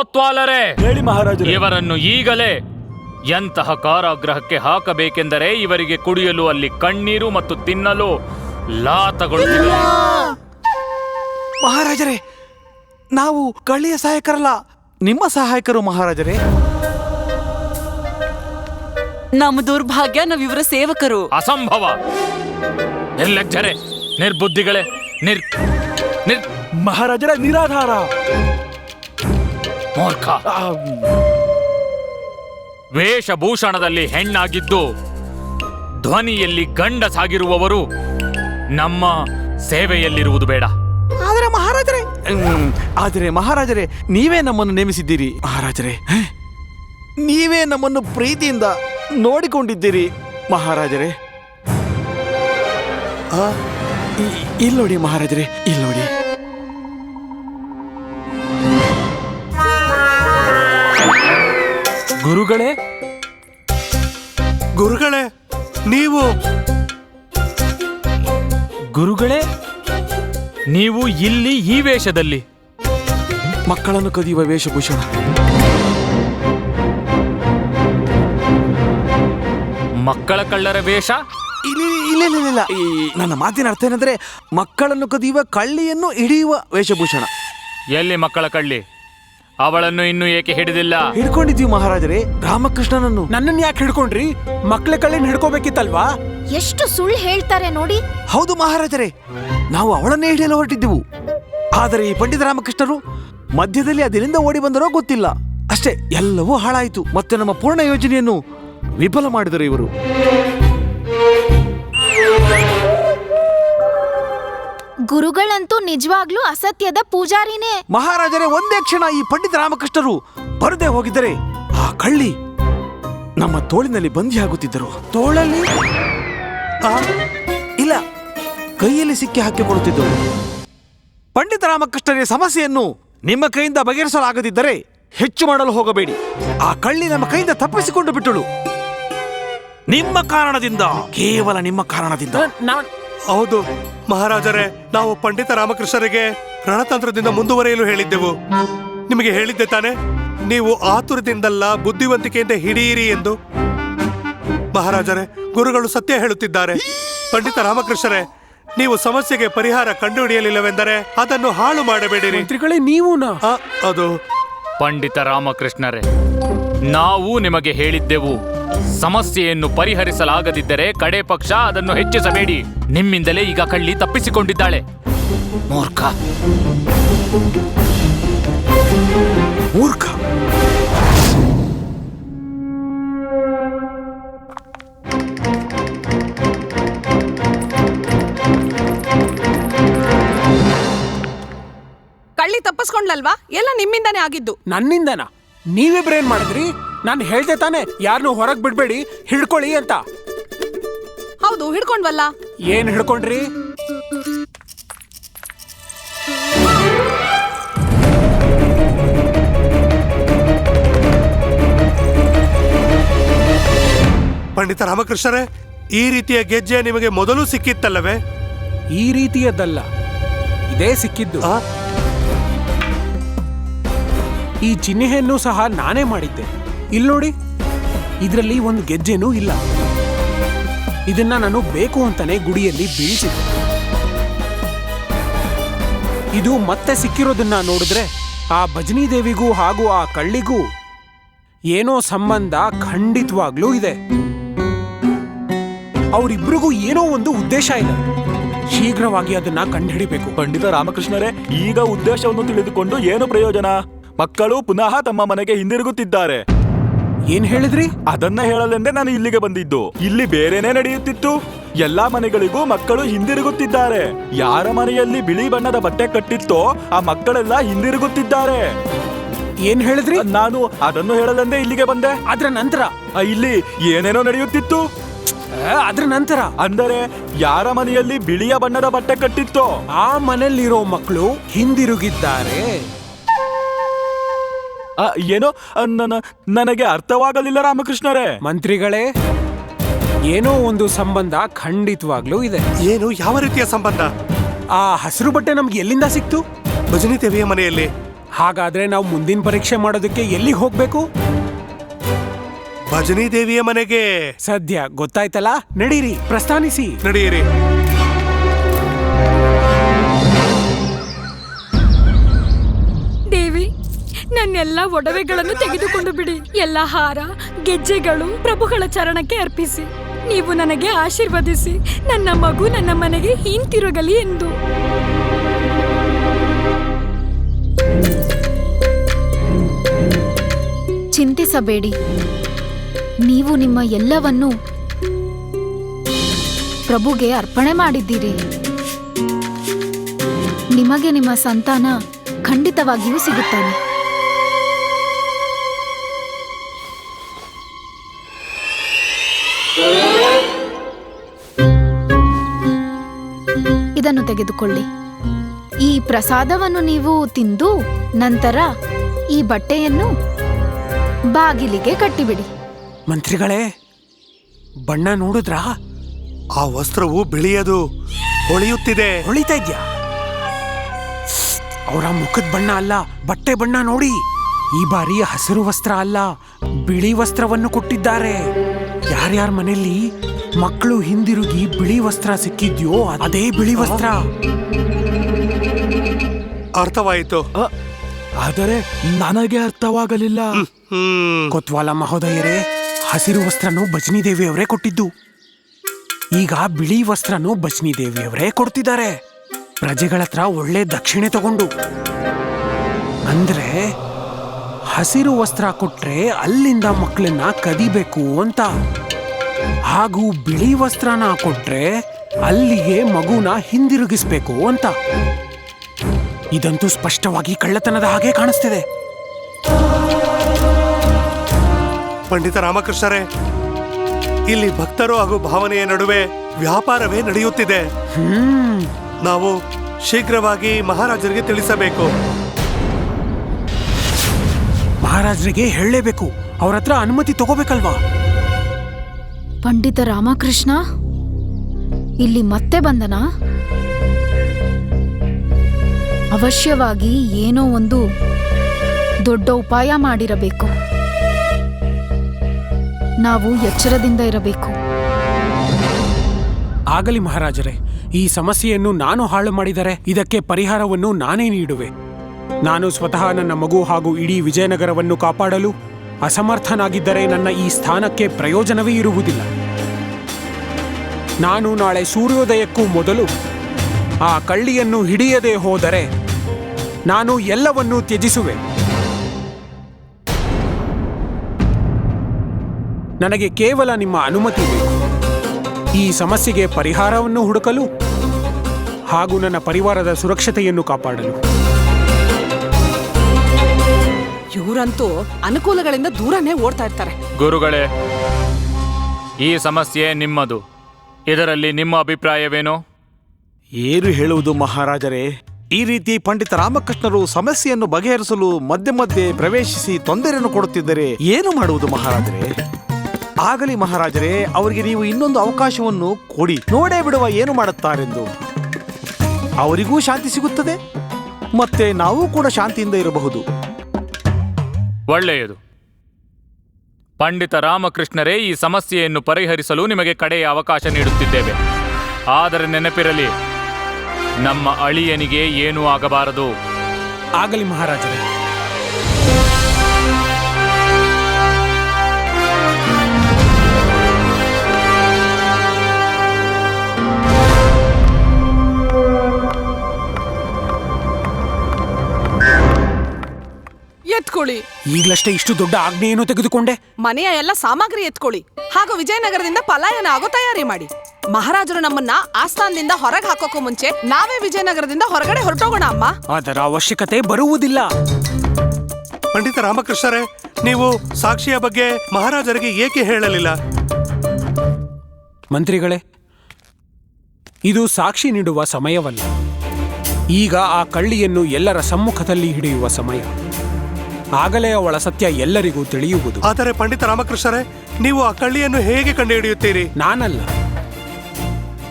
ಕೋತ್ವಾಲರೇ ಹೇಳಿ ಮಹಾರಾಜ ಇವರನ್ನು ಈಗಲೇ ಎಂತಹ ಕಾರಾಗ್ರಹಕ್ಕೆ ಹಾಕಬೇಕೆಂದರೆ ಇವರಿಗೆ ಕುಡಿಯಲು ಅಲ್ಲಿ ಕಣ್ಣೀರು ಮತ್ತು ತಿನ್ನಲು ಲಾತಗಳು ಮಹಾರಾಜರೇ ನಾವು ಕಳ್ಳಿಯ ಸಹಾಯಕರಲ್ಲ ನಿಮ್ಮ ಸಹಾಯಕರು ಮಹಾರಾಜರೇ. ನಮ್ಮ ದುರ್ಭಾಗ್ಯ ನಾವಿವರ ಸೇವಕರು. ಅಸಂಭವ. ನಿರ್ಲಜ್ಜರೆ ನಿರ್ಬುದ್ಧಿಗಳೇ ನಿರ್ ನಿರ್ ಮಹಾರಾಜರ ನಿರಾಧಾರ. ಮೂರ್ಖ. ವೇಷಭೂಷಣದಲ್ಲಿ ಹೆಣ್ಣಾಗಿದ್ದು ಧ್ವನಿಯಲ್ಲಿ ಗಂಡಸಾಗಿರುವವರು ನಮ್ಮ ಸೇವೆಯಲ್ಲಿರುವುದು ಬೇಡ. ಆದರೆ ಮಹಾರಾಜರೇ ಆದರೆ ಮಹಾರಾಜರೇ ನೀವೇ ನಮ್ಮನ್ನು ನೇಮಿಸಿದ್ದೀರಿ. ಮಹಾರಾಜರೇ ನೀವೇ ನಮ್ಮನ್ನು ಪ್ರೀತಿಯಿಂದ ನೋಡಿಕೊಂಡಿದ್ದೀರಿ ಮಹಾರಾಜರೇ. ಆ, ಇ- ಇಲ್ಲ್ ನೋಡಿ ಮಹಾರಾಜರೇ ಇಲ್ಲಿ ನೋಡಿ ಗುರುಗಳೇ? ಗುರುಗಳೇ ನೀವು? ಗುರುಗಳೇ ನೀವು ಇಲ್ಲಿ ಈ ವೇಷದಲ್ಲಿ. ಮಕ್ಕಳನ್ನು ಕದಿಯುವ ವೇಷಭೂಷಣ. ಮಕ್ಕಳ ಕಳ್ಳರ ವೇಷ? ಇಲ್ಲ ಇಲ್ಲ ಇಲ್ಲ, ಇಲ್ಲ. ಇಲ್ಲ ಈ ನನ್ನ ಮಾತಿನ ಅರ್ಥ ಏನಂದ್ರೆ ಮಕ್ಕಳನ್ನು ಕದಿಯುವ ಕಳ್ಳಿಯನ್ನು ಹಿಡಿಯುವ ವೇಷಭೂಷಣ. ಎಲ್ಲಿ ಮಕ್ಕಳ ಕಳ್ಳಿ? ಅವಳನ್ನು ಇನ್ನೂ ಏಕೆ ಹಿಡಿದಿಲ್ಲ? ಹಿಡ್ಕೊಂಡಿದ್ದೀವಿ ಮಹಾರಾಜರೇ ರಾಮಕೃಷ್ಣನನ್ನು. ನನ್ನನ್ನು ಯಾಕೆ ಹಿಡ್ಕೊಂಡ್ರಿ? ಮಕ್ಳ ಕಳ್ಳಿನ ಹಿಡ್ಕೋಬೇಕಿತ್ತಲ್ವಾ? ಎಷ್ಟು ಸುಳ್ಳು ಹೇಳ್ತಾರೆ ನೋಡಿ. ಹೌದು ಮಹಾರಾಜರೇ ನಾವು ಅವಳನ್ನೇ ಹಿಡಿಯಲು ಹೊರಟಿದ್ದೆವು. ಆದರೆ ಈ ಪಂಡಿತ ರಾಮಕೃಷ್ಣರು ಮಧ್ಯದಲ್ಲಿ ಅದರಿಂದ ಓಡಿ ಬಂದರೋ ಗೊತ್ತಿಲ್ಲ. ಅಷ್ಟೇ ಎಲ್ಲವೂ ಹಾಳಾಯಿತು. ಮತ್ತೆ ನಮ್ಮ ಪೂರ್ಣ ಯೋಜನೆಯನ್ನು ವಿಫಲ ಮಾಡಿದರು ಇವರು. ಗುರುಗಳಂತೂ ನಿಜವಾಗ್ಲೂ ಅಸತ್ಯದ ಪೂಜಾರಿನೇ. ಮಹಾರಾಜರೇ ಒಂದೇ ಕ್ಷಣ ಈ ಪಂಡಿತ ರಾಮಕೃಷ್ಣರು ಬರದೆ ಹೋಗಿದ್ದರೆ ಆ ಕಳ್ಳಿ ನಮ್ಮ ತೋಳಿನಲ್ಲಿ ಬಂಧಿಯಾಗುತ್ತಿದ್ದರು ತೋಳಲ್ಲಿ? ಆ, ಇಲ್ಲ ಕೈಯಲ್ಲಿ ಸಿಕ್ಕಿ ಹಾಕಿಕೊಳ್ಳುತ್ತಿದ್ದರು ಪಂಡಿತ ರಾಮಕೃಷ್ಣರ ಸಮಸ್ಯೆಯನ್ನು ನಿಮ್ಮ ಕೈಯಿಂದ ಬಗೆಹರಿಸಲಾಗದಿದ್ದರೆ ಹೆಚ್ಚು ಮಾಡಲು ಹೋಗಬೇಡಿ. ಆ ಕಳ್ಳಿ ನಮ್ಮ ಕೈಯಿಂದ ತಪ್ಪಿಸಿಕೊಂಡು ಬಿಟ್ಟಳು. ನಿಮ್ಮ ಕಾರಣದಿಂದ ಕೇವಲ ನಿಮ್ಮ ಕಾರಣದಿಂದ. ನಾನ್ ಹೌದು. ಮಹಾರಾಜರೇ ನಾವು ಪಂಡಿತ ರಾಮಕೃಷ್ಣರಿಗೆ ರಣತಂತ್ರದಿಂದ ಮುಂದುವರೆಯಲು ಹೇಳಿದ್ದೆವು. ನಿಮಗೆ ಹೇಳಿದ್ದೆ ತಾನೆ ನೀವು ಆತುರದಿಂದಲ್ಲ ಬುದ್ಧಿವಂತಿಕೆಯಿಂದ ಹಿಡಿಯಿರಿ ಎಂದು. ಮಹಾರಾಜರೇ ಗುರುಗಳು ಸತ್ಯ ಹೇಳುತ್ತಿದ್ದಾರೆ. ಪಂಡಿತ ರಾಮಕೃಷ್ಣರೇ ನೀವು ಸಮಸ್ಯೆಗೆ ಪರಿಹಾರ ಕಂಡುಹಿಡಿಯಲಿಲ್ಲವೆಂದರೆ ಅದನ್ನು ಹಾಳು ಮಾಡಬೇಡಿರಿ. ಮಂತ್ರಿಗಳೇ ನೀವುನಾ? ಆ, ಅದು. ಪಂಡಿತ ರಾಮಕೃಷ್ಣರೇ ನಾವು ನಿಮಗೆ ಹೇಳಿದ್ದೆವು. ಸಮಸ್ಯೆಯನ್ನು ಪರಿಹರಿಸಲಾಗದಿದ್ದರೆ ಕಡೆ ಪಕ್ಷ ಅದನ್ನು ಹೆಚ್ಚಿಸಬೇಡಿ. ನಿಮ್ಮಿಂದಲೇ ಈಗ ಕಳ್ಳಿ ತಪ್ಪಿಸಿಕೊಂಡಿದ್ದಾಳೆ. ಮೂರ್ಖ. ಮೂರ್ಖ. ಕಳ್ಳಿ ತಪ್ಪಿಸ್ಕೊಂಡ್ಲಲ್ವಾ? ಎಲ್ಲ ನಿಮ್ಮಿಂದಾನೇ ಆಗಿದ್ದು. ನನ್ನಿಂದನಾ? ನೀವಿಬ್ರು ಏನ್ ಮಾಡಿದ್ರಿ? ನಾನು ಹೇಳ್ದೆ ತಾನೆ ಯಾರನ್ನೂ ಹೊರಗ್ ಬಿಡ್ಬೇಡಿ ಹಿಡ್ಕೊಳ್ಳಿ ಅಂತ. ಹೌದು ಹಿಡ್ಕೊಂಡ್ವಲ್ಲ? ಏನ್ ಹಿಡ್ಕೊಂಡ್ರಿ? ಪಂಡಿತ ರಾಮಕೃಷ್ಣರೇ ಈ ರೀತಿಯ ಗೆಜ್ಜೆ ನಿಮಗೆ ಮೊದಲು ಸಿಕ್ಕಿತ್ತಲ್ಲವೇ? ಈ ರೀತಿಯದ್ದಲ್ಲ. ಇದೇ ಸಿಕ್ಕಿದ್ದು. ಆ? ಈ ಚಿಹ್ನೆಯನ್ನು ಸಹ ನಾನೇ ಮಾಡಿದ್ದೆ. ಇಲ್ಲಿ ನೋಡಿ, ಇದರಲ್ಲಿ ಒಂದು ಗೆಜ್ಜೆನೂ ಇಲ್ಲ. ಇದನ್ನ ನಾನು ಬೇಕು ಅಂತಾನೆ ಗುಡಿಯಲ್ಲಿ ಬೀಳಿಸಿದ್ದೆ ಇದು ಮತ್ತೆ ಸಿಕ್ಕಿರೋದನ್ನ ನೋಡಿದ್ರೆ ಆ ಭಜನಿ ದೇವಿಗೂ ಹಾಗೂ ಆ ಕಳ್ಳಿಗೂ ಏನೋ ಸಂಬಂಧ ಖಂಡಿತವಾಗ್ಲೂ ಇದೆ. ಅವರಿಬ್ರಿಗೂ ಏನೋ ಒಂದು ಉದ್ದೇಶ ಇದೆ. ಶೀಘ್ರವಾಗಿ ಅದನ್ನ ಕಂಡುಹಿಡಿಬೇಕು. ಪಂಡಿತ ರಾಮಕೃಷ್ಣರೇ, ಈಗ ಉದ್ದೇಶವನ್ನು ತಿಳಿದುಕೊಂಡು ಏನು ಪ್ರಯೋಜನ? ಮಕ್ಕಳು ಪುನಃ ತಮ್ಮ ಮನೆಗೆ ಹಿಂದಿರುಗುತ್ತಿದ್ದಾರೆ. ಏನ್ ಹೇಳಿದ್ರಿ? ಅದನ್ನ ಹೇಳಲೆಂದೇ ನಾನು ಇಲ್ಲಿಗೆ ಬಂದಿದ್ದು. ಇಲ್ಲಿ ಬೇರೆನೇ ನಡೆಯುತ್ತಿತ್ತು. ಎಲ್ಲಾ ಮನೆಗಳಿಗೂ ಮಕ್ಕಳು ಹಿಂದಿರುಗುತ್ತಿದ್ದಾರೆ. ಯಾರ ಮನೆಯಲ್ಲಿ ಬಿಳಿ ಬಣ್ಣದ ಬಟ್ಟೆ ಕಟ್ಟಿತ್ತೋ ಆ ಮಕ್ಕಳೆಲ್ಲ ಹಿಂದಿರುಗುತ್ತಿದ್ದಾರೆ. ಏನ್ ಹೇಳಿದ್ರಿ? ನಾನು ಅದನ್ನು ಹೇಳಲೆಂದೇ ಇಲ್ಲಿಗೆ ಬಂದೆ. ಅದ್ರ ನಂತರ? ಆ, ಇಲ್ಲಿ ಏನೇನೋ ನಡೆಯುತ್ತಿತ್ತು. ಆ, ಅದ್ರ ನಂತರ? ಅಂದರೆ ಯಾರ ಮನೆಯಲ್ಲಿ ಬಿಳಿಯ ಬಣ್ಣದ ಬಟ್ಟೆ ಕಟ್ಟಿತ್ತೋ? ಆ ಮನೆಯಲ್ಲಿರೋ ಮಕ್ಕಳು ಹಿಂದಿರುಗಿದ್ದಾರೆ. ಆ, ಏನೋ ಆ, ನನಗೆ ಅರ್ಥವಾಗಲಿಲ್ಲ ರಾಮಕೃಷ್ಣರೇ. ಮಂತ್ರಿಗಳೇ ಏನೋ ಒಂದು ಸಂಬಂಧ ಖಂಡಿತವಾಗ್ಲೂ ಇದೆ. ಏನು ಯಾವ ರೀತಿಯ ಸಂಬಂಧ? ಆ ಹಸಿರು ಬಟ್ಟೆ ನಮ್ಗೆ ಎಲ್ಲಿಂದ ಸಿಕ್ತು? ಭಜನಿ ದೇವಿಯ ಮನೆಯಲ್ಲಿ. ಹಾಗಾದ್ರೆ ನಾವು ಮುಂದಿನ ಪರೀಕ್ಷೆ ಮಾಡೋದಕ್ಕೆ ಎಲ್ಲಿಗೆ ಹೋಗ್ಬೇಕು? ಭಜನಿ ದೇವಿಯ ಮನೆಗೆ. ಸದ್ಯ ಗೊತ್ತಾಯ್ತಲ್ಲ? ನಡೀರಿ ಪ್ರಸ್ಥಾನಿಸಿ ನಡೆಯಿರಿ ನನ್ನೆಲ್ಲ ಒಡವೆಗಳನ್ನು ತೆಗೆದುಕೊಂಡು ಬಿಡಿ. ಎಲ್ಲ ಹಾರ, ಗೆಜ್ಜೆಗಳು ಪ್ರಭುಗಳ ಚರಣಕ್ಕೆ ಅರ್ಪಿಸಿ. ನೀವು ನನಗೆ ಆಶೀರ್ವದಿಸಿ. ನನ್ನ ಮಗು ನನ್ನ ಮನೆಗೆ ಹಿಂತಿರುಗಲಿ ಎಂದು. ಚಿಂತಿಸಬೇಡಿ. ನೀವು ನಿಮ್ಮ ಎಲ್ಲವನ್ನೂ ಪ್ರಭುಗೆ ಅರ್ಪಣೆ ಮಾಡಿದ್ದೀರಿ. ನಿಮಗೆ ನಿಮ್ಮ ಸಂತಾನ ಖಂಡಿತವಾಗಿಯೂ ಸಿಗುತ್ತಾನೆ. ಇದನ್ನು ತೆಗೆದುಕೊಳ್ಳಿ. ಈ ಪ್ರಸಾದವನ್ನು ನೀವು ತಿಂದು ನಂತರ ಈ ಬಟ್ಟೆಯನ್ನು ಬಾಗಿಲಿಗೆ ಕಟ್ಟಿಬಿಡಿ. ಮಂತ್ರಿಗಳೇ ಬಣ್ಣ ನೋಡಿದ್ರಾ? ಆ ವಸ್ತ್ರವು ಬಿಳಿಯದು ಹೊಳೆಯುತ್ತಿದೆ. ಹೊಳಿತಾ ಇದ್ಯಾ? ಅವರ ಮುಖದ ಬಣ್ಣ ಅಲ್ಲ ಬಟ್ಟೆ ಬಣ್ಣ ನೋಡಿ. ಈ ಬಾರಿ ಹಸಿರು ವಸ್ತ್ರ ಅಲ್ಲ ಬಿಳಿ ವಸ್ತ್ರವನ್ನು ಕೊಟ್ಟಿದ್ದಾರೆ. ಯಾರ್ಯಾರ ಮನೆಯಲ್ಲಿ ಮಕ್ಕಳು ಹಿಂದಿರುಗಿ ಬಿಳಿ ವಸ್ತ್ರ ಸಿಕ್ಕಿದ್ಯೋ ಅದೇ ಬಿಳಿ ವಸ್ತ್ರ. ಅರ್ಥವಾಯಿತು. ಆದರೆ ನನಗೆ ಅರ್ಥವಾಗಲಿಲ್ಲ. ಕೊತ್ವಾಲ ಮಹೋದಯರೇ ಹಸಿರು ವಸ್ತ್ರನು ದೇವಿ ಅವರೇ ಕೊಟ್ಟಿದ್ದು. ಈಗ ಬಿಳಿ ವಸ್ತ್ರನು ದೇವಿ ಅವರೇ ಕೊಡ್ತಿದ್ದಾರೆ. ಪ್ರಜೆಗಳ ಹತ್ರ ಒಳ್ಳೆ ದಕ್ಷಿಣೆ ತಗೊಂಡು. ಅಂದ್ರೆ ಹಸಿರು ವಸ್ತ್ರ ಕೊಟ್ರೆ ಅಲ್ಲಿಂದ ಮಕ್ಕಳನ್ನ ಕದಿಬೇಕು ಅಂತ. ಹಾಗೂ ಬಿಳಿ ವಸ್ತ್ರನ ಕೊಟ್ರೆ ಅಲ್ಲಿಗೆ ಮಗುನ ಹಿಂದಿರುಗಿಸ್ಬೇಕು ಅಂತ. ಇದಂತೂ ಸ್ಪಷ್ಟವಾಗಿ ಕಳ್ಳತನದ ಹಾಗೆ ಕಾಣಿಸ್ತಿದೆ. ಪಂಡಿತ ರಾಮಕೃಷ್ಣರೇ ಇಲ್ಲಿ ಭಕ್ತರು ಹಾಗೂ ಭಾವನೆಯ ನಡುವೆ ವ್ಯಾಪಾರವೇ ನಡೆಯುತ್ತಿದೆ. ನಾವು ಶೀಘ್ರವಾಗಿ ಮಹಾರಾಜರಿಗೆ ತಿಳಿಸಬೇಕು. ಮಹಾರಾಜರಿಗೆ ಹೇಳಲೇಬೇಕು. ಅವ್ರ ಹತ್ರ ಅನುಮತಿ ತಗೋಬೇಕಲ್ವಾ? ಪಂಡಿತ ರಾಮಕೃಷ್ಣ? ಇಲ್ಲಿ ಮತ್ತೆ ಬಂದನ? ಅವಶ್ಯವಾಗಿ ಏನೋ ಒಂದು ದೊಡ್ಡ ಉಪಾಯ ಮಾಡಿರಬೇಕು. ನಾವು ಎಚ್ಚರದಿಂದ ಇರಬೇಕು. ಆಗಲಿ ಮಹಾರಾಜರೇ, ಈ ಸಮಸ್ಯೆಯನ್ನು ನಾನು ಹಾಳು ಮಾಡಿದರೆ ಇದಕ್ಕೆ ಪರಿಹಾರವನ್ನು ನಾನೇ ನೀಡುವೆ. ನಾನು ಸ್ವತಃ ನನ್ನ ಮಗು ಹಾಗೂ ಇಡೀ ವಿಜಯನಗರವನ್ನು ಕಾಪಾಡಲು ಅಸಮರ್ಥನಾಗಿದ್ದರೆ ನನ್ನ ಈ ಸ್ಥಾನಕ್ಕೆ ಪ್ರಯೋಜನವೇ ಇರುವುದಿಲ್ಲ. ನಾನು ನಾಳೆ ಸೂರ್ಯೋದಯಕ್ಕೂ ಮೊದಲು ಆ ಕಳ್ಳಿಯನ್ನು ಹಿಡಿಯದೆ ಹೋದರೆ ನಾನು ಎಲ್ಲವನ್ನೂ ತ್ಯಜಿಸುವೆ. ನನಗೆ ಕೇವಲ ನಿಮ್ಮ ಅನುಮತಿ ಬೇಕು. ಈ ಸಮಸ್ಯೆಗೆ ಪರಿಹಾರವನ್ನು ಹುಡುಕಲು ಹಾಗೂ ನನ್ನ ಪರಿವಾರದ ಸುರಕ್ಷತೆಯನ್ನು ಕಾಪಾಡಲು. ಇವರಂತೂ ಅನುಕೂಲಗಳಿಂದ ದೂರನೇ ಓಡ್ತಾ ಇರ್ತಾರೆ. ಗುರುಗಳೇ ಈ ಸಮಸ್ಯೆ ನಿಮ್ಮದು. ಇದರಲ್ಲಿ ನಿಮ್ಮ ಅಭಿಪ್ರಾಯವೇನು? ಏನು ಹೇಳುವುದು ಮಹಾರಾಜರೇ ಈ ರೀತಿ ಪಂಡಿತ ರಾಮಕೃಷ್ಣರು ಸಮಸ್ಯೆಯನ್ನು ಬಗೆಹರಿಸಲು ಮಧ್ಯೆ ಮಧ್ಯೆ ಪ್ರವೇಶಿಸಿ ತೊಂದರೆಯನ್ನು ಕೊಡುತ್ತಿದ್ದರೆ ಏನು ಮಾಡುವುದು ಮಹಾರಾಜರೇ? ಆಗಲಿ ಮಹಾರಾಜರೇ ಅವರಿಗೆ ನೀವು ಇನ್ನೊಂದು ಅವಕಾಶವನ್ನು ಕೊಡಿ. ನೋಡೇ ಬಿಡುವ ಏನು ಮಾಡುತ್ತಾರೆಂದು. ಅವರಿಗೂ ಶಾಂತಿ ಸಿಗುತ್ತದೆ ಮತ್ತೆ ನಾವು ಕೂಡ ಶಾಂತಿಯಿಂದ ಇರಬಹುದು. ಒಳ್ಳೆಯದು. ಪಂಡಿತ ರಾಮಕೃಷ್ಣರೇ ಈ ಸಮಸ್ಯೆಯನ್ನು ಪರಿಹರಿಸಲು ನಿಮಗೆ ಕಡೆಯ ಅವಕಾಶ ನೀಡುತ್ತಿದ್ದೇವೆ. ಆದರೆ ನೆನಪಿರಲಿ ನಮ್ಮ ಅಳಿಯನಿಗೆ ಏನೂ ಆಗಬಾರದು. ಆಗಲಿ ಮಹಾರಾಜರೇ. ಎತ್ಕೊಳ್ಳಿ. ಈಗಲಷ್ಟೇ ಇಷ್ಟು ದೊಡ್ಡ ಆಜ್ಞೆಯನ್ನು ತೆಗೆದುಕೊಂಡೆ? ಮನೆಯ ಎಲ್ಲ ಸಾಮಗ್ರಿ ಎತ್ಕೊಳ್ಳಿ. ಹಾಗೂ ವಿಜಯನಗರದಿಂದ ಪಲಾಯನ ಆಗೋ ತಯಾರಿ ಮಾಡಿ. ಮಹಾರಾಜರು ನಮ್ಮನ್ನ ಆಸ್ಥಾನದಿಂದ ಹೊರಗೆ ಹಾಕೋಕ್ಕೂ ಮುಂಚೆ ನಾವೇ ವಿಜಯನಗರದಿಂದ ಹೊರಗಡೆ ಹೊರಟೋಗೋಣ ಅಮ್ಮ. ಅದರ ಅವಶ್ಯಕತೆ ಬರುವುದಿಲ್ಲ. ಪಂಡಿತ ರಾಮಕೃಷ್ಣರೇ ನೀವು ಸಾಕ್ಷಿಯ ಬಗ್ಗೆ ಮಹಾರಾಜರಿಗೆ ಏಕೆ ಹೇಳಲಿಲ್ಲ? ಮಂತ್ರಿಗಳೇ ಇದು ಸಾಕ್ಷಿ ನೀಡುವ ಸಮಯವಲ್ಲ. ಈಗ ಆ ಕಳ್ಳಿಯನ್ನು ಎಲ್ಲರ ಸಮ್ಮುಖದಲ್ಲಿ ಹಿಡಿಯುವ ಸಮಯ. ಆಗಲೇ ಅವಳ ಸತ್ಯ ಎಲ್ಲರಿಗೂ ತಿಳಿಯುವುದು. ಆದರೆ ಪಂಡಿತ ರಾಮಕೃಷ್ಣರೇ ನೀವು ಆ ಕಳ್ಳಿಯನ್ನು ಹೇಗೆ ಕಂಡುಹಿಡಿಯುತ್ತೀರಿ? ನಾನಲ್ಲ.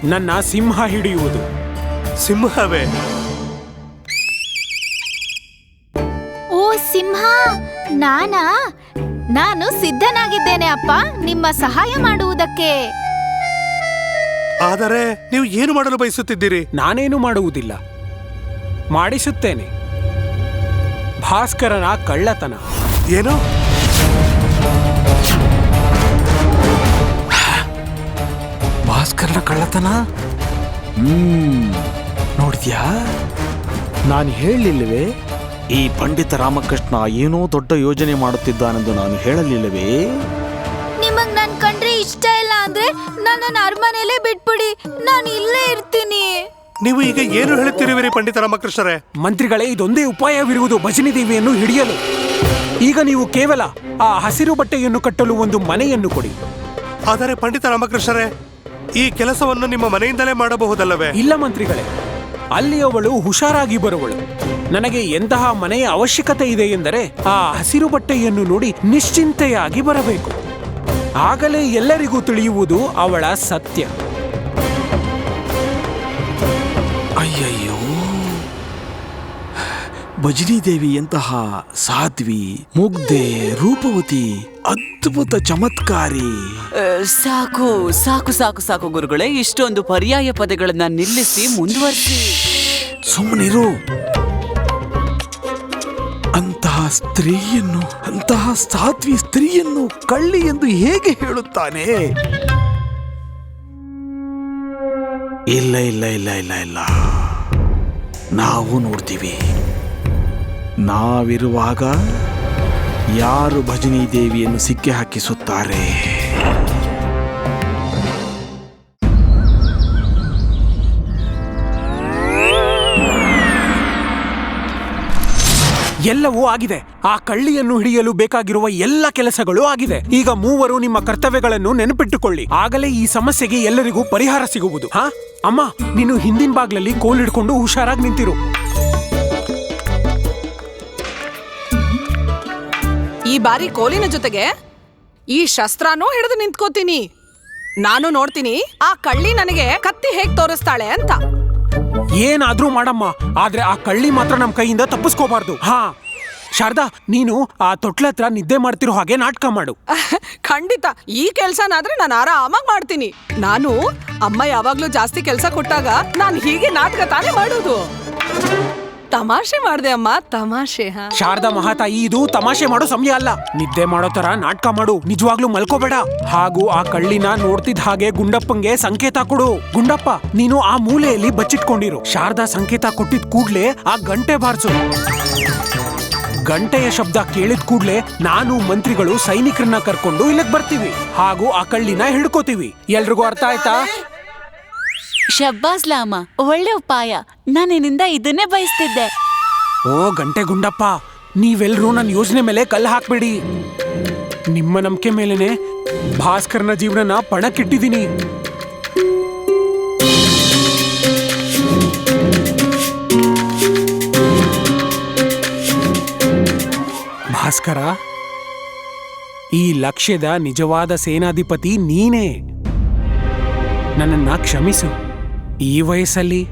ನನ್ನ ಸಿಂಹ ಹಿಡಿಯುವುದು. ಸಿಂಹವೇ? ಓ ಸಿಂಹ ನಾನಾ? ನಾನು ಸಿದ್ಧನಾಗಿದ್ದೇನೆ ಅಪ್ಪ ನಿಮ್ಮ ಸಹಾಯ ಮಾಡುವುದಕ್ಕೆ. ಆದರೆ ನೀವು ಏನು ಮಾಡಲು ಬಯಸುತ್ತಿದ್ದೀರಿ? ನಾನೇನು ಮಾಡುವುದಿಲ್ಲ. ಮಾಡಿಸುತ್ತೇನೆ. ಭಾಸ್ಕರನ ಕಳ್ಳತನ. ಏನು? ಭಾಸ್ಕರನ ಕಳ್ಳತನ? ಹ್ಮ್ ನೋಡಿದ್ಯಾ ನಾನು ಹೇಳಲಿಲ್ಲವೇ ಈ ಪಂಡಿತ ರಾಮಕೃಷ್ಣ ಏನೋ ದೊಡ್ಡ ಯೋಜನೆ ಮಾಡುತ್ತಿದ್ದಾನೆಂದು ನಾನು ಹೇಳಲಿಲ್ಲವೇ? ನಿಮಗ್ ನನ್ ಕಂಡ್ರೆ ಇಷ್ಟ ಇಲ್ಲ ಅಂದ್ರೆ ನನ್ನ ಅರಮನೆಯಲ್ಲೇ ಬಿಟ್ಬಿಡಿ. ನಾನು ಇಲ್ಲೇ ಇರ್ತೀನಿ. ನೀವು ಈಗ ಏನು ಹೇಳುತ್ತಿರುವಿರಿ ಪಂಡಿತ ರಾಮಕೃಷ್ಣರೇ? ಮಂತ್ರಿಗಳೇ ಇದೊಂದೇ ಉಪಾಯವಿರುವುದು ಭಜನಿ ದೇವಿಯನ್ನು ಹಿಡಿಯಲು. ಈಗ ನೀವು ಕೇವಲ ಆ ಹಸಿರು ಬಟ್ಟೆಯನ್ನು ಕಟ್ಟಲು ಒಂದು ಮನೆಯನ್ನು ಕೊಡಿ. ಆದರೆ ಪಂಡಿತ ರಾಮಕೃಷ್ಣರೇ ಈ ಕೆಲಸವನ್ನು ನಿಮ್ಮ ಮನೆಯಿಂದಲೇ ಮಾಡಬಹುದಲ್ಲವೇ? ಇಲ್ಲ ಮಂತ್ರಿಗಳೇ ಅಲ್ಲಿ ಅವಳು ಹುಷಾರಾಗಿ ಬರುವಳು. ನನಗೆ ಎಂತಹ ಮನೆಯ ಅವಶ್ಯಕತೆ ಇದೆ ಎಂದರೆ ಆ ಹಸಿರು ಬಟ್ಟೆಯನ್ನು ನೋಡಿ ನಿಶ್ಚಿಂತೆಯಾಗಿ ಬರಬೇಕು. ಆಗಲೇ ಎಲ್ಲರಿಗೂ ತಿಳಿಯುವುದು ಅವಳ ಸತ್ಯ. ಅಯ್ಯಯ್ಯೋ. ಭಜನಿ ದೇವಿ ಎಂತಹ ಸಾಧ್ವಿ ಮುಗ್ಧೆ ರೂಪವತಿ ಅದ್ಭುತ ಚಮತ್ಕಾರಿ. ಸಾಕು ಸಾಕು ಸಾಕು ಸಾಕು ಗುರುಗಳೇ ಇಷ್ಟೊಂದು ಪರ್ಯಾಯ ಪದಗಳನ್ನ ನಿಲ್ಲಿಸಿ ಮುಂದುವರಿಸಿ. ಸುಮ್ಮನಿರು ಅಂತಹ ಸ್ತ್ರೀಯನ್ನು ಅಂತಹ ಸಾಧ್ವಿ ಸ್ತ್ರೀಯನ್ನು ಕಳ್ಳಿ ಎಂದು ಹೇಗೆ ಹೇಳುತ್ತಾನೆ? ಇಲ್ಲ ಇಲ್ಲ ಇಲ್ಲ ಇಲ್ಲ ಇಲ್ಲ. ನಾವು ನೋಡ್ತೀವಿ. ನಾವಿರುವಾಗ ಯಾರು ಭಜನಿ ದೇವಿಯನ್ನು ಸಿಕ್ಕಿ ಹಾಕಿಸುತ್ತಾರೆ? ಎಲ್ಲವೂ ಆಗಿದೆ. ಆ ಕಳ್ಳಿಯನ್ನು ಹಿಡಿಯಲು ಬೇಕಾಗಿರುವ ಎಲ್ಲ ಕೆಲಸಗಳು ಆಗಿದೆ. ಈಗ ಮೂವರು ನಿಮ್ಮ ಕರ್ತವ್ಯಗಳನ್ನು ನೆನಪಿಟ್ಟುಕೊಳ್ಳಿ. ಆಗಲೇ ಈ ಸಮಸ್ಯೆಗೆ ಎಲ್ಲರಿಗೂ ಪರಿಹಾರ ಸಿಗುವುದು. ಹಾ? ಅಮ್ಮ ನೀನು ಹಿಂದಿನ ಬಾಗ್ಲಲ್ಲಿ ಕೋಲ್ ಹಿಡ್ಕೊಂಡು ಹುಷಾರಾಗಿ ನಿಂತಿರು. ಈ ಬಾರಿ ಕೋಲಿನ ಜೊತೆಗೆ ಈ ಶಸ್ತ್ರನೂ ಹಿಡಿದು ನಿಂತ್ಕೋತೀನಿ. ನಾನು ನೋಡ್ತೀನಿ ಆ ಕಳ್ಳಿ ನನಗೆ ಕತ್ತಿ ಹೇಗ್ ತೋರಿಸ್ತಾಳೆ ಅಂತ. ಏನಾದ್ರೂ ಮಾಡಮ್ಮ ಆದ್ರೆ ಆ ಕಳ್ಳಿ ಮಾತ್ರ ನಮ್ ಕೈಯಿಂದ ತಪ್ಪಿಸ್ಕೋಬಾರ್ದು. ಹಾ ಶಾರದಾ ನೀನು ಆ ತೊಟ್ಲತ್ರ ನಿದ್ದೆ ಮಾಡ್ತಿರೋ ಹಾಗೆ ನಾಟಕ ಮಾಡು. ಖಂಡಿತ. ಈ ಕೆಲ್ಸನಾದ್ರೆ ನಾನು ಆರಾಮಾಗಿ ಮಾಡ್ತೀನಿ. ನಾನು ಅಮ್ಮ ಯಾವಾಗ್ಲೂ ಜಾಸ್ತಿ ಕೆಲಸ ಕೊಟ್ಟಾಗ ನಾನು ಹೀಗೆ ನಾಟಕ ತಾನೇ ಮಾಡೋದು. ತಮಾಷೆ ಮಾಡ್ದೆ ಅಮ್ಮ ತಮಾಷೆ ಹಾ. ಶಾರದಾ ಮಹಾತಾಯಿ ಇದು ತಮಾಷೆ ಮಾಡೋ ಸಮಯ ಅಲ್ಲ. ನಿದ್ದೆ ಮಾಡೋ ತರ ನಾಟಕ ಮಾಡು. ನಿಜವಾಗ್ಲೂ ಮಲ್ಕೋಬೇಡ. ಹಾಗೂ ಆ ಕಳ್ಳಿನ ನೋಡ್ತಿದ್ದ ಹಾಗೆ ಗುಂಡಪ್ಪಂಗೆ ಸಂಕೇತ ಕೊಡು. ಗುಂಡಪ್ಪ ನೀನು ಆ ಮೂಲೆಯಲ್ಲಿ ಬಚ್ಚಿಟ್ಕೊಂಡಿರು. ಶಾರದಾ ಸಂಕೇತ ಕೊಟ್ಟಿದ್ ಕೂಡ್ಲೆ ಆ ಗಂಟೆ ಬಾರ್ಸು ಗಂಟೆಯ ಶಬ್ದ ಕೇಳಿದ ಕೂಡ್ಲೆ ನಾನು ಮಂತ್ರಿಗಳು ಸೈನಿಕರನ್ನ ಕರ್ಕೊಂಡು ಇಲ್ಲಿಗೆ ಬರ್ತೀವಿ ಹಾಗೂ ಆ ಕಳ್ಳಿನ ಹಿಡ್ಕೋತೀವಿ. ಎಲ್ರಿಗೂ ಅರ್ಥ ಆಯ್ತಾ? ಶಬ್ಬಾಸ್ ಲಾಮ ಒಳ್ಳೆ ಉಪಾಯ. ನಾನಿನಿಂದ ಇದನ್ನೇ ಬಯಸ್ತಿದ್ದೆ. ಓ ಗಂಟೆ ಗುಂಡಪ್ಪ ನೀವೆಲ್ಲರೂ ನನ್ನ ಯೋಜನೆ ಮೇಲೆ ಕಲ್ಲು ಹಾಕ್ಬೇಡಿ. ನಿಮ್ಮ ನಂಬಿಕೆ ಮೇಲೇನೆ ಭಾಸ್ಕರ್ನ ಜೀವನನ ಪಣಕ್ಕಿಟ್ಟಿದ್ದೀನಿ. ಭಾಸ್ಕರ ಈ ಲಕ್ಷ್ಯದ ನಿಜವಾದ ಸೇನಾಧಿಪತಿ ನೀನೇ. ನನ್ನನ್ನ ಕ್ಷಮಿಸು. ಈ ವಯಸ್ಸಲ್ಲಿ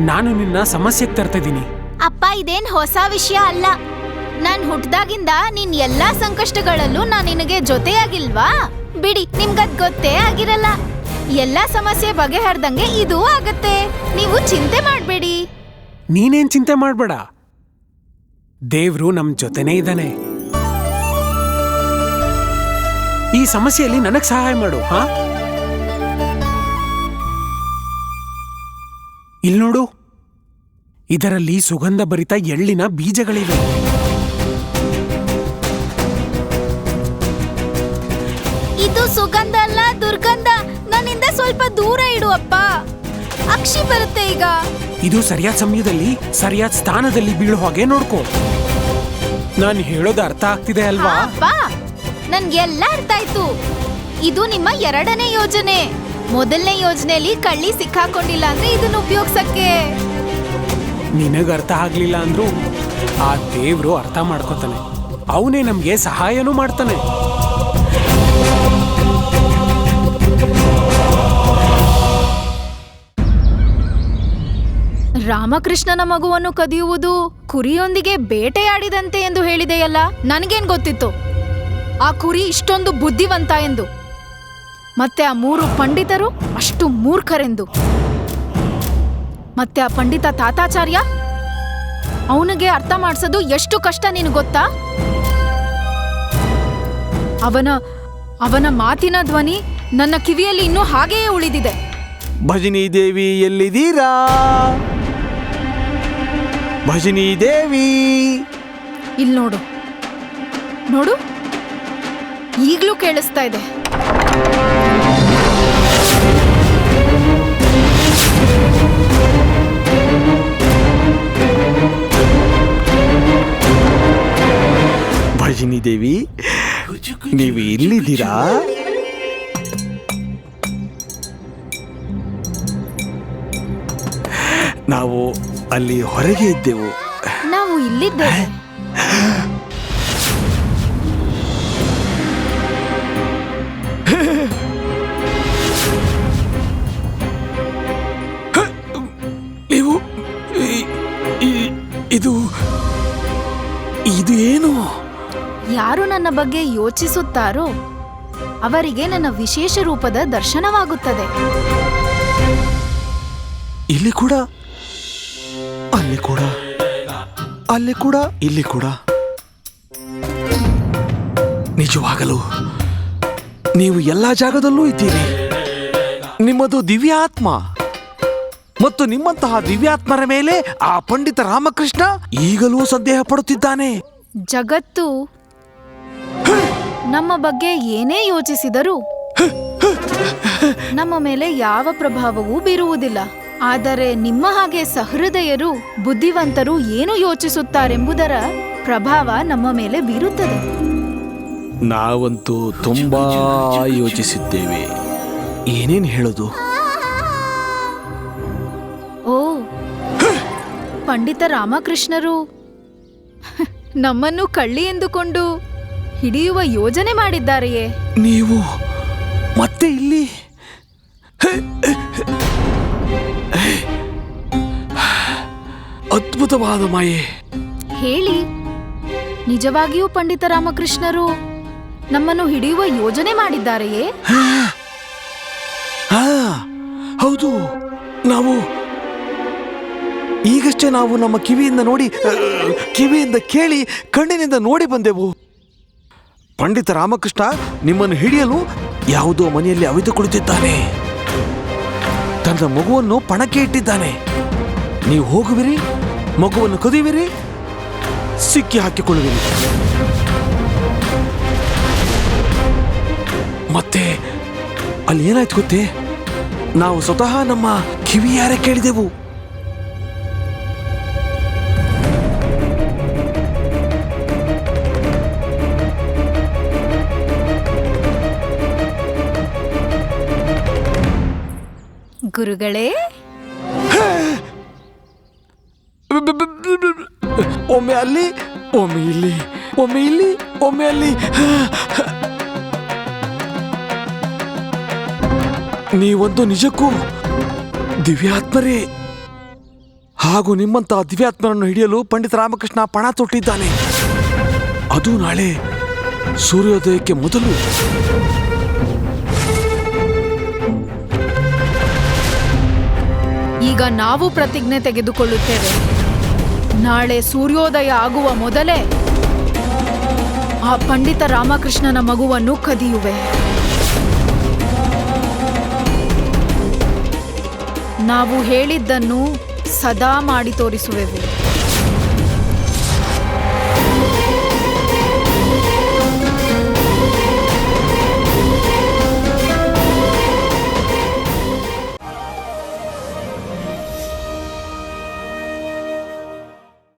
ನಾನು ನಿನ್ನ ಸಮಸ್ಯೆಗೆ ತರ್ತಿದ್ದೀನಿ. ಅಪ್ಪ ಇದೇನ್ ಹೊಸ ವಿಷಯ ಅಲ್ಲ. ನಾನ್ ಹುಟ್ದಾಗಿಂದ ನಿನ್ ಎಲ್ಲಾ ಸಂಕಷ್ಟಗಳಲ್ಲೂ ನಾನ್ ನಿನಗೆ ಜೊತೆಯಾಗಿಲ್ವಾ? ಬಿಡಿ ನಿಮ್ಗದ್ ಗೊತ್ತೇ ಆಗಿರಲ್ಲ. ಎಲ್ಲಾ ಸಮಸ್ಯೆ ಬಗೆಹರ್ದಂಗೆ ಇದು ಆಗತ್ತೆ. ನೀವು ಚಿಂತೆ ಮಾಡ್ಬೇಡಿ. ನೀನೇನ್ ಚಿಂತೆ ಮಾಡ್ಬೇಡ. ದೇವ್ರು ನಮ್ ಜೊತೆನೇ ಇದ್ದಾನೆ. ಈ ಸಮಸ್ಯೆಯಲ್ಲಿ ನನಗೆ ಸಹಾಯ ಮಾಡು ಹಾ? ಇಲ್ ನೋಡು. ಇದರಲ್ಲಿ ಸುಗಂಧ ಭರಿತ ಎಳ್ಳಿನ ಬೀಜಗಳಿವೆ. ಇದು ಸುಗಂಧ ಅಲ್ಲ ದುರ್ಗಂಧ. ನನ್ನಿಂದ ಸ್ವಲ್ಪ ದೂರ ಇಡು ಅಪ್ಪ ಅಕ್ಷಿ ಬರುತ್ತೆ ಈಗ. ಇದು ಸರಿಯಾದ ಸಮಯದಲ್ಲಿ ಸರಿಯಾದ ಸ್ಥಾನದಲ್ಲಿ ಬೀಳುವ ಹಾಗೆ ನೋಡ್ಕೋ. ನಾನು ಹೇಳೋದು ಅರ್ಥ ಆಗ್ತಿದೆ ಅಲ್ವಾ? ಅಪ್ಪ ನನ್ಗೆಲ್ಲ ಅರ್ಥ ಆಯ್ತು. ಇದು ನಿಮ್ಮ ಎರಡನೇ ಯೋಜನೆ. ಮೊದಲನೇ ಯೋಜನೆಯಲ್ಲಿ ಕಳ್ಳಿ ಸಿಕ್ಕಾಕೊಂಡಿಲ್ಲ ಅಂದ್ರೆ ಇದನ್ನ ಉಪಯೋಗಿಸಕ್ಕೆ. ನಿನಗೆ ಅರ್ಥ ಆಗ್ಲಿಲ್ಲ ಅಂದ್ರು ಆ ದೇವ್ರು ಅರ್ಥ ಮಾಡ್ಕೋತಾನೆ. ಅವನೇ ನಮ್ಗೆ ಸಹಾಯನೂ ಮಾಡ್ತಾನೆ. ರಾಮಕೃಷ್ಣನ ಮಗುವನ್ನು ಕದಿಯುವುದು ಕುರಿಯೊಂದಿಗೆ ಬೇಟೆಯಾಡಿದಂತೆ ಎಂದು ಹೇಳಿದೆಯಲ್ಲ? ನನಗೇನ್ ಗೊತ್ತಿತ್ತು? ಆ ಕುರಿ ಇಷ್ಟೊಂದು ಬುದ್ಧಿವಂತ ಎಂದು. ಮತ್ತೆ ಆ ಮೂರು ಪಂಡಿತರು ಅಷ್ಟು ಮೂರ್ಖರೆಂದು. ಮತ್ತೆ ಆ ಪಂಡಿತ ತಾತಾಚಾರ್ಯ? ಅವನಿಗೆ ಅರ್ಥ ಮಾಡಿಸೋದು ಎಷ್ಟು ಕಷ್ಟ ನೀನು ಗೊತ್ತಾ? ಅವನ ಅವನ ಮಾತಿನ ಧ್ವನಿ ನನ್ನ ಕಿವಿಯಲ್ಲಿ ಇನ್ನೂ ಹಾಗೆಯೇ ಉಳಿದಿದೆ. ಭಜನಿ ದೇವಿ ಎಲ್ಲಿದ್ದೀರಾ? ಭಜನಿ ದೇವಿ! ಇಲ್ಲಿ ನೋಡು. ನೋಡು. ಈಗ್ಲೂ ಕೇಳಿಸ್ತಾ ಇದೆ. ಭಜಿನಿ ದೇವಿ ನೀವು ಎಲ್ಲಿದ್ದೀರಾ? ನಾವು ಅಲ್ಲಿ ಹೊರಗೆ ಇದ್ದೆವು. ನಾವು ಇಲ್ಲಿದ್ದೇವೆ. ಏನು? ಯಾರು ನನ್ನ ಬಗ್ಗೆ ಯೋಚಿಸುತ್ತಾರೋ ಅವರಿಗೆ ನನ್ನ ವಿಶೇಷ ರೂಪದ ದರ್ಶನವಾಗುತ್ತದೆ. ಇಲ್ಲಿ ಕೂಡ? ಅಲ್ಲಿ ಕೂಡ? ಅಲ್ಲಿ ಕೂಡ? ಇಲ್ಲಿ ಕೂಡ? ನಿಜವಾಗಲು ನೀವು ಎಲ್ಲ ಜಾಗದಲ್ಲೂ ಇದ್ದೀರಿ. ನಿಮ್ಮದು ದಿವ್ಯಾತ್ಮ. ಮತ್ತು ನಿಮ್ಮಂತಹ ದಿವ್ಯಾತ್ಮರ ಮೇಲೆ ಆ ಪಂಡಿತ ರಾಮಕೃಷ್ಣ ಈಗಲೂ ಸಂದೇಹ ಪಡುತ್ತಿದ್ದಾನೆ. ಜಗತ್ತು ನಮ್ಮ ಬಗ್ಗೆ ಏನೇ ಯೋಚಿಸಿದರೂ ನಮ್ಮ ಮೇಲೆ ಯಾವ ಪ್ರಭಾವವೂ ಬೀರುವುದಿಲ್ಲ. ಆದರೆ ನಿಮ್ಮ ಹಾಗೆ ಸಹೃದಯರು ಬುದ್ಧಿವಂತರು ಏನು ಯೋಚಿಸುತ್ತಾರೆಂಬುದರ ಪ್ರಭಾವ ನಮ್ಮ ಮೇಲೆ ಬೀರುತ್ತದೆ. ನಾವಂತೂ ತುಂಬಾ ಯೋಚಿಸಿದ್ದೇವೆ. ಏನೇನು ಹೇಳೋದು? ಓ ಪಂಡಿತ ರಾಮಕೃಷ್ಣರು ನಮ್ಮನ್ನು ಕಳ್ಳಿ ಎಂದುಕೊಂಡು ಹಿಡಿಯುವ ಯೋಜನೆ ಮಾಡಿದ್ದಾರೆಯೇ? ನೀವು ಮತ್ತೆ ಇಲ್ಲಿ? ಅದ್ಭುತವಾದ ಮಾಯೆ. ಹೇಳಿ. ನಿಜವಾಗಿಯೂ ಪಂಡಿತ ರಾಮಕೃಷ್ಣರು ನಮ್ಮನ್ನು ಹಿಡಿಯುವ ಯೋಜನೆ ಮಾಡಿದ್ದಾರೆಯೇ? ಹಾ ಹೌದು. ನಾವು ಈಗಷ್ಟೇ ನಾವು ನಮ್ಮ ಕಿವಿಯಿಂದ ನೋಡಿ ಕಿವಿಯಿಂದ ಕೇಳಿ, ಕಣ್ಣಿನಿಂದ ನೋಡಿ ಬಂದೆವು. ಪಂಡಿತ ರಾಮಕೃಷ್ಣ ನಿಮ್ಮನ್ನು ಹಿಡಿಯಲು ಯಾವುದೋ ಮನೆಯಲ್ಲಿ ಅವಿದು ಕುಳಿತಿದ್ದಾನೆ. ತನ್ನ ಮಗುವನ್ನು ಪಣಕ್ಕೆ ಇಟ್ಟಿದ್ದಾನೆ. ನೀವು ಹೋಗುವಿರಿ, ಮಗುವನ್ನು ಕದಿಯುವಿರಿ, ಸಿಕ್ಕಿ ಹಾಕಿಕೊಳ್ಳುವಿರಿ. ಮತ್ತೆ ಅಲ್ಲಿ ಏನಾಯ್ತು ಗೊತ್ತೇ? ನಾವು ಸ್ವತಃ ನಮ್ಮ ಕಿವಿಯಾರೆ ಕೇಳಿದೆವು. ಗುರುಗಳೇ. ಒಮ್ಮೆ ಅಲ್ಲಿ, ಒಮ್ಮೆ ಇಲ್ಲಿ ಒಮ್ಮೆ ಇಲ್ಲಿ, ಒಮ್ಮೆ ಅಲ್ಲಿ. ನೀವೊಂದು ನಿಜಕ್ಕೂ ದಿವ್ಯಾತ್ಮರೇ. ಹಾಗೂ ನಿಮ್ಮಂತಹ ದಿವ್ಯಾತ್ಮರನ್ನು ಹಿಡಿಯಲು ಪಂಡಿತ ರಾಮಕೃಷ್ಣ ಪಣ ತೊಟ್ಟಿದ್ದಾನೆ. ಅದು ನಾಳೆ ಸೂರ್ಯೋದಯಕ್ಕೆ ಮೊದಲು. ಈಗ ನಾವು ಪ್ರತಿಜ್ಞೆ ತೆಗೆದುಕೊಳ್ಳುತ್ತೇವೆ. ನಾಳೆ ಸೂರ್ಯೋದಯ ಆಗುವ ಮೊದಲೇ ಆ ಪಂಡಿತ ರಾಮಕೃಷ್ಣನ ಮಗುವನ್ನು ಕದಿಯುವೆ. ನಾವು ಹೇಳಿದ್ದನ್ನು ಸದಾ ಮಾಡಿ ತೋರಿಸುವೆವು.